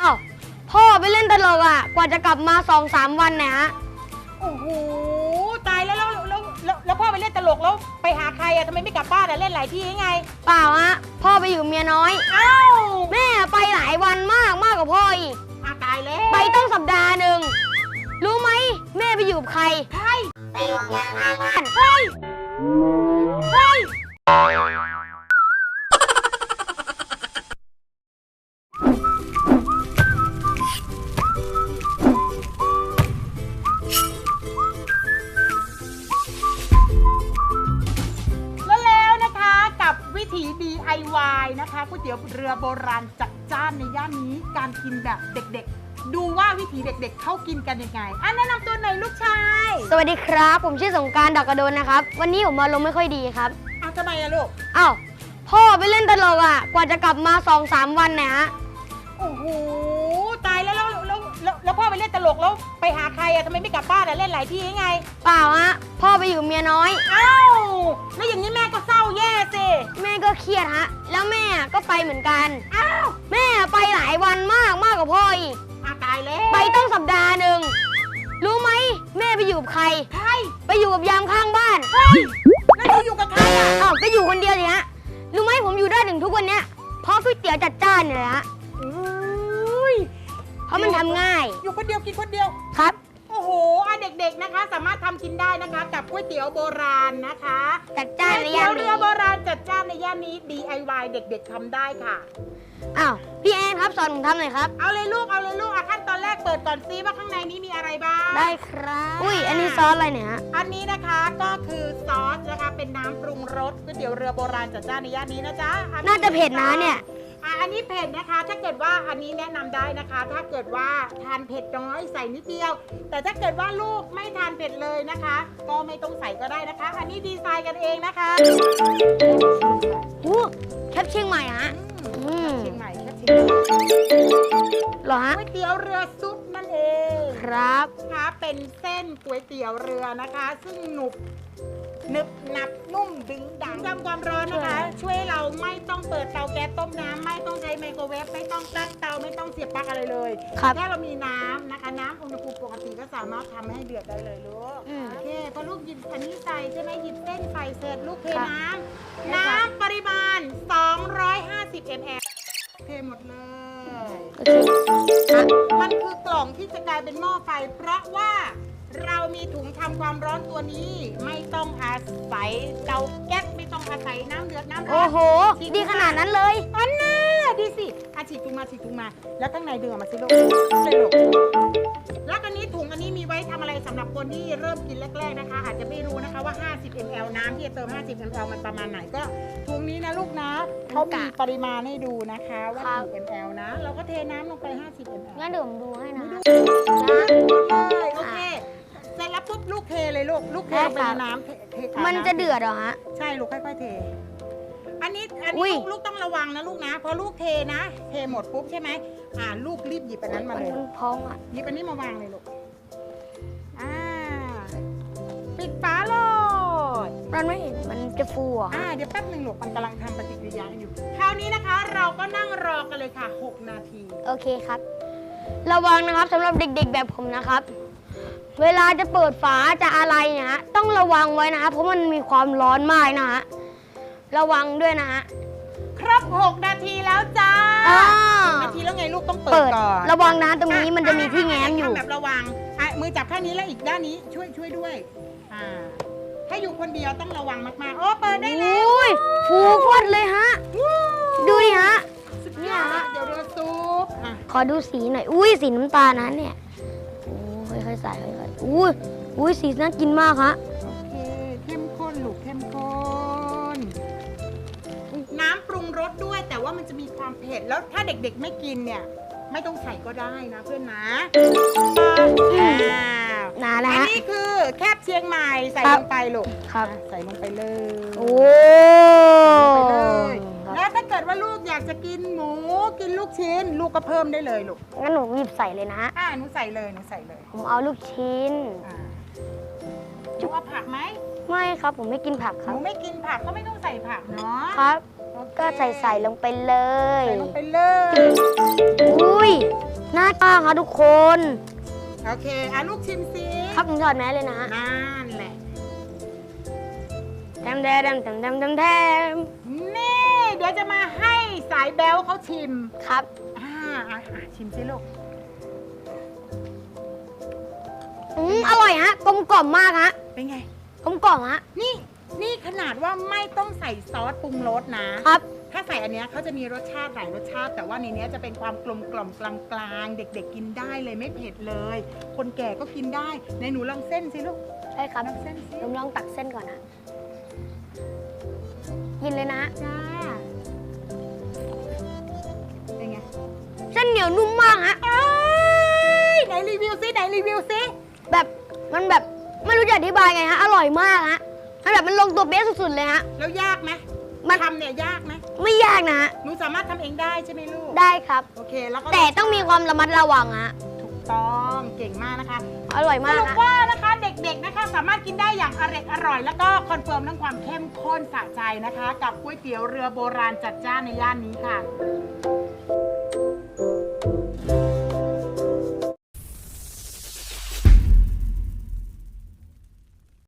อ้าวพ่อไปเล่นตลกอะ กว่าจะกลับมาสองสามวันเนี่ยฮะโอ้โหตายแล้วแล้วแล้วแล้วแล้วพ่อไปเล่นตลกแล้วไปหาใครอะทำไมไม่กลับบ้านอะเล่นหลายที่ไงเปล่าฮะพ่อไปอยู่เมียน้อย อ้าวแม่ไปหลายวันมากมากกว่าพ่ออีกอาตายแล้วไปต้องสัปดาห์หนึ่งรู้ไหมแม่ไปอยู่กับใครใครไปอยู่กับข้างบ้านเฮ้ย ก๋วยเตี๋ยวเรือโบราณจัดจ้านในย่านนี้การกินแบบเด็กๆ ดูว่าวิถีเด็กๆ เขากินกันยังไงอะแนะนำตัวหน่อยลูกชายสวัสดีครับ ผมชื่อสงกรารดอกกระโดนนะครับ วันนี้ผมมาลงไม่ค่อยดีครับเอาทำไมอะลูก อ้าวพ่อไปเล่นตลกอะ กว่าจะกลับมาสองสามวันเนี่ยฮะโอ้โห ตายแล้วแล้วแล้วแล้วแล้วพ่อไปเล่นตลกแล้วไปหาใครอะทำไมไม่กลับบ้านอะเล่นหลายที่ไง เปล่าฮะพ่อไปอยู่เมียน้อย อ้าวแล้วอย่างนี้แม่ก็เศร้าแย่สิแม่ก็ เครียดฮะ แล้วแม่ก็ไปเหมือนกัน อ้าว แม่ไปหลายวันมากมากกว่าพ่ออีก อาตายแล้วไปต้องสัปดาห์หนึ่ง รู้ไหมแม่ไปอยู่กับใคร ใครไปอยู่กับยามข้างบ้าน เฮ้ยแล้วหนูอยู่กับใครอะอ้าวก็อยู่คนเดียวสิฮะ รู้ไหมผมอยู่ได้ถึงทุกวันเนี้ยเพราะก๋วยเตี๋ยวจัดจ้านเนี่ยแหละฮะอุ้ยเพราะมันทำง่าย อยู่คนเดียวกินคนเดียว ครับ นะคะสามารถทำกินได้นะคะ กับก๋วยเตี๋ยวโบราณนะคะจัดจ้านในก๋วยย่าเตี๋ยวนเรืนี้อโบราณจัดจ้านในย่านนี้ DIY เด็กๆทำได้ค่ะ อ้าวพี่แอนครับสอนผมทำหน่อยครับ เอาเลยลูกเอาเลยลูกอะขั้นตอนแรกเปิดก่อนซิว่าข้างในนี้มีอะไรบ้าง ได้ครับ อุ้ยอันนี้ซอสอะไรเนี่ยฮะอันนี้นะคะก็คือซอสนะคะเป็นน้ำปรุงรสก๋วยเตี๋ยวเรือโบราณจัดจ้านในย่านนี้นะจ๊ะอัน่าจะเผ็ดนะเนี่ยอะอั นนี้เผ็ดนะคะ ถ้าเกิดว่าอันนี้แนะนำได้นะคะ ถ้าเกิดว่าทานเผ็ดน้อยใส่นิดเดียว แต่ถ้าเกิดว่าลูกไม่ทานเผ็ดเลยนะคะ ก็ไม่ต้องใส่ก็ได้นะคะ อันนี้ดีไซน์กันเองนะคะอู้แคปเชียงใหม่ฮะอืมเชียงใหม่แค่เชียงใหม่เหรอฮะก๋วยเตี๋ยวเรือซุปนั่นเอ งครับ นะคะเป็นเส้นก๋วยเตี๋ยวเรือนะคะ ซึ่งหนุบหนึบหนับนุ่มดึงดังทำความร้อนนะคะ ช่วยให้เราไม่ต้องเปิดเตาแก๊สต้มน้ำไม่ต้องใช้ไมโครเวฟไม่ต้องตั้งเตาไม่ต้องเสียบปลั๊กอะไรเลยครับแค่เรามีน้ำนะคะน้ำอุณหภูมิปกติก็สามารถทำให้เดือดได้เลยลูกอืม โอเคพอลูกหยิบอันนี้ใส่ใช่ไหมหยิบเส้นใส่เสร็จลูกเทครับน้ใช่ำครับน้ำปริมาณ 250 ml เทหมดเลย โอเคฮะ มันคือกล่องที่จะกลายเป็นหม้อไฟ เพราะว่าเรามีถุงทำความร้อนตัวนี้ ไม่ต้องอาศัยเตาแก๊สไม่ต้องอาศัยน้ำเดือดน้ำร้โอ้อนโห ดีขนาดนั้นเลยอันน่าดีสิอา ฉีกถุงมาฉีกถุงมา แล้วข้างในดึงออกมาสิลูกเลยลูกแล้วอันนี้ถุงอันนี้มีไว้ทำอะไรสำหรับคนที่เริ่มกินแรกๆนะคะ อาจจะไม่รู้นะคะว่า 50 ml น้ำที่จะเติม 50 ml มันประมาณไหนก็ถุงนี้นะลูกนะเขามีปริมาณให้ดูนะคะว่าครับกี่ ml นะ เราก็เทน้ำลงไป 50 ml งั้นเดี๋ยวผมดูให้นะฮะเลยโอเคเสร็จแล้วปุ๊บลูกเทเลยลูกลูกเทลงไปในน้ำเทเทกามันจะเดือดเหรอฮะใช่ลูกค่อยๆเท อันนี้อันอุ้นี้ย ลูกลูกต้องระวังนะลูกนะพอลูกเทนะ เทหมดปุ๊บใช่ไหมอ่าลูกรีบหยิบอันนั้นมาเลยมันพองอะ หยิบอันนี้มาวางเลยลูก อ่า ปิดฝาโลด มันไม่เห็นมันจะฟูเหรอะ อ่า เดี๋ยวแป๊บหนึ่งลูกมันกำลังทำปฏิกิริยาอยู่ คราวนี้นะคะ เราก็นั่งรอกันเลยค่ะ 6 นาที โอเคครับ ระวังนะครับสำหรับเด็กๆแบบผมนะครับ เวลาจะเปิดฝาจะอะไรเนี่ยฮะต้องระวังไว้นะครับเพราะมันมีความร้อนมากนะฮะ ระวังด้วยนะฮะ ครบ6นาทีแล้วจ้าอ้าหวกนาทีแล้วไงลูกต้องเปิเปิดดก่อนระวังนะตรงนี้มันจะมีที่แง้มอยู่ ทำแบบระวังอะมือจับข้างนี้แล้วอีกด้านนี้ช่วยช่วยด้วยอ่าถ้าอยู่คนเดียวต้องระวังมากๆโอ้เปิดได้แล้ว อุ้ยฟูฟดเลยฮะ ดูดิฮะ สุดเนี่ยยอฮะดเดี๋ยวเรือซุปอะขอดูสีหน่อย อุ้ยสีน้ำตาลนะเนี่ยโอ้ค่อยๆใส่ค่อยๆอุ้ยอุ้ยสีน่ากินมากฮะ โอเค เข้มข้นลูกเข้มข้น ด้วย แต่ว่ามันจะมีความเผ็ดแล้วถ้าเด็กๆไม่กินเนี่ย ไม่ต้องใส่ก็ได้นะเพื่อนนะอ้าวนาแล้วอันฮะ นี้คือแคบเชียงใหม่ใส่ครัลบ งไปลูกครับ อะใส่ลงไปเลย โอ้ไปเลยครับแล้วถ้าเกิดว่าลูกอยากจะกินหมูกินลูกชิ้น ลูกก็เพิ่มได้เลยลูก งั้นหนูหยิบใส่เลยนะฮะอ่าหนูใส่เลยหนูใส่เลยผมเอาลูกชิ้น อ่าจุ๊บเอาผักไหมไม่ครับผมไม่กินผักหครับนูไม่กินผักก็ไม่ต้องใส่ผักเนาะครับโอเค ก็ใส่ใส่ลงไปเลย ใส่ลงไปเลย อุ้ยมากค่ะทุกคน โอเคอะลูกชิมซิครับผมถอดแมสเลยนะฮะนั่นแหละแทมแทมแทมแทมแทมแทมนี่เดี๋ยวจะมาให้สายแบลเขาชิมครับอ่าอะอะชิมสิลูกอืมอร่อยฮะกลมกล่อมมากฮะเป็นไงกลมกล่อมฮะนี่ นี่ขนาดว่าไม่ต้องใส่ซอสปรุงรสนะ ครับ ถ้าใส่อันเนี้ยเขาจะมีรสชาติหลายรสชาติ แต่ว่าในเนี้ยจะเป็นความกลมกล่อมกลางๆ เด็กๆกินได้เลยไม่เผ็ดเลย คนแก่ก็กินได้ในหนูลองเส้นสิลูก ใช่ครับลองเส้นสิ ผมลองตักเส้นก่อนนะ กินเลยนะฮะจ้า เป็นไงเส้นเหนียวนุ่มมากฮะ เอ้ยไหนรีวิวซิไหนรีวิวซิแบบมันแบบไม่รู้จะอธิบายไงฮะ อร่อยมากฮะ มันแบบมันลงตัวเป๊ะสุดๆเลยฮะ แล้วยากไหมมัน ทำเนี่ยยากไหมไม่ยากนะฮะ หนูสามารถทำเองได้ใช่ไหมลูก ได้ครับ โอเค แล้วก็แต่ต้องมีความระมัดระวังฮะ ถูกต้องเก่งมากนะคะอร่อยสมากรุปฮะ ว่านะคะเด็กๆนะคะ สามารถกินได้อย่างอร่อยอร่อย แล้วก็คอนเฟิร์มเรื่องความเข้มข้นสะใจนะคะ กับก๋วยเตี๋ยวเรือโบราณจัดจ้านในย่านนี้ค่ะ